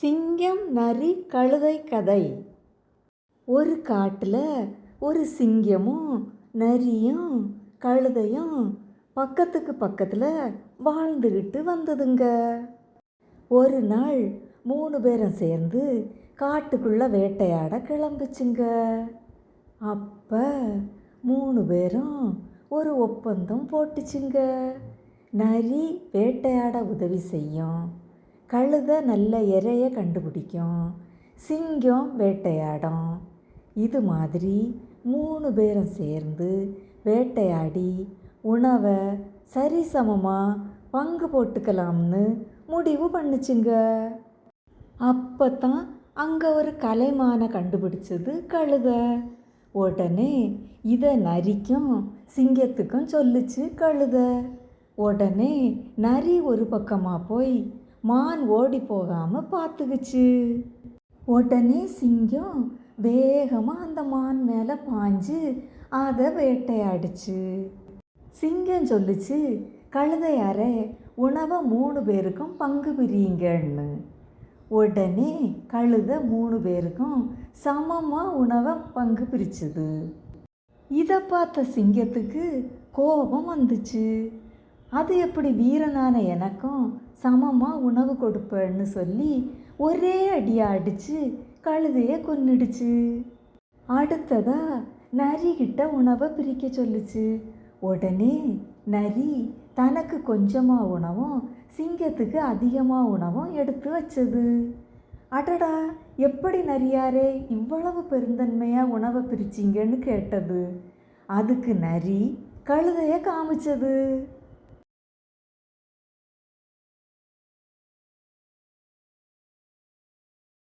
சிங்கம் நரி கழுதை கதை. ஒரு காட்டில் ஒரு சிங்கமும் நரியும் கழுதையும் பக்கத்துக்கு பக்கத்தில் வாழ்ந்துக்கிட்டு வந்ததுங்க. ஒரு நாள் மூணு பேரும் சேர்ந்து காட்டுக்குள்ளே வேட்டையாட கிளம்பிச்சுங்க. அப்போ மூணு பேரும் ஒரு ஒப்பந்தம் போட்டுச்சுங்க. நரி வேட்டையாட உதவி செய்யும். கழுதை நல்ல இரையை கண்டுபிடிக்கும். சிங்கம் வேட்டையாடும். இது மாதிரி மூணு பேரும் சேர்ந்து வேட்டையாடி உணவை சரிசமமாக பங்கு போட்டுக்கலாம்னு முடிவு பண்ணுச்சுங்க. அப்போ தான் அங்கே ஒரு கலைமானை கண்டுபிடிச்சது கழுதை. உடனே இதை நரிக்கும் சிங்கத்துக்கும் சொல்லுச்சு கழுதை. உடனே நரி ஒரு பக்கமாக போய் மான் ஓடி போகாமல் பார்த்துக்குச்சு. உடனே சிங்கம் வேகமாக அந்த மான் மேலே பாஞ்சு அதை வேட்டையாடிச்சு. சிங்கம் சொல்லுச்சு கழுதையாரே உணவை மூணு பேருக்கும் பங்கு பிரியுங்கன்னு. உடனே கழுதை மூணு பேருக்கும் சமமாக உணவை பங்கு பிரிச்சுது. இதை பார்த்த சிங்கத்துக்கு கோபம் வந்துச்சு. அது எப்படி வீரனான எனக்கும் சமமாக உணவு கொடுப்பேன்னு சொல்லி ஒரே அடியாக அடித்து கழுதையை கொன்னுடுச்சு. அடுத்ததா நரிகிட்ட உணவை பிரிக்க சொல்லுச்சு. உடனே நரி தனக்கு கொஞ்சமாக உணவும் சிங்கத்துக்கு அதிகமாக உணவும் எடுத்து வச்சது. அடடா எப்படி நரியாரே இவ்வளவு பெருந்தன்மையாக உணவை பிரிச்சிங்கன்னு கேட்டது. அதுக்கு நரி கழுதையை காமிச்சது.